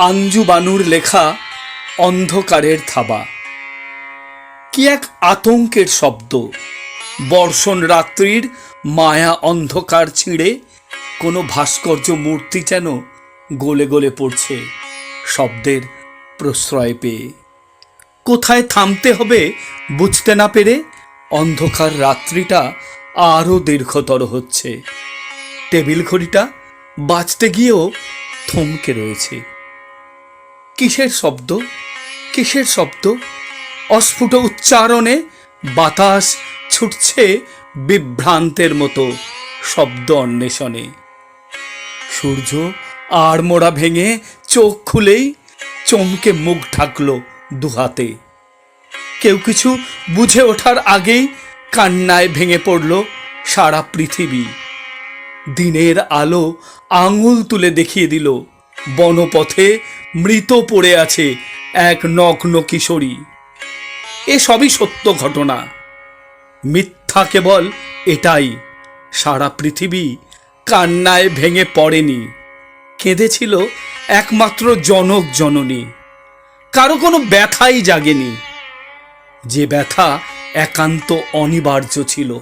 আঞ্জু বানুর লেখা অন্ধকারের থাবা। কি এক আতঙ্কের শব্দ। বর্ষণ রাত্রির মায়া অন্ধকার ছিঁড়ে কোনো ভাস্কর্য মূর্তি যেন গলে গলে পড়ছে শব্দের প্রশ্রয় পেয়ে। কোথায় থামতে হবে বুঝতে না পেরে অন্ধকার রাত্রিটা আরও দীর্ঘতর হচ্ছে। টেবিল ঘড়িটা বাঁচতে গিয়েও থমকে রয়েছে। কিসের শব্দ? কিসের শব্দ? অস্ফুট উচ্চারণে বাতাস ছুটছে বিভ্রান্তের মতো শব্দ অন্বেষণে। সূর্য আর মোড়া ভেঙে চোখ খুলেই চমকে মুখ ঢাকলো দুহাতে। কেউ কিছু বুঝে ওঠার আগেই কান্নায় ভেঙে পড়ল সারা পৃথিবী। দিনের আলো আঙুল তুলে দেখিয়ে দিল বনপথে মৃত পড়ে আছে এক নগ্ন কিশোরী। এ সবই সত্য ঘটনা। মিথ্যা কেবল এটাই, সারা পৃথিবী কান্নায় ভেঙে পড়েনি। কেঁদেছিল একমাত্র জনক জননী। কারও কোনো ব্যথাই জাগেনি। যে ব্যথা একান্ত অনিবার্য ছিল।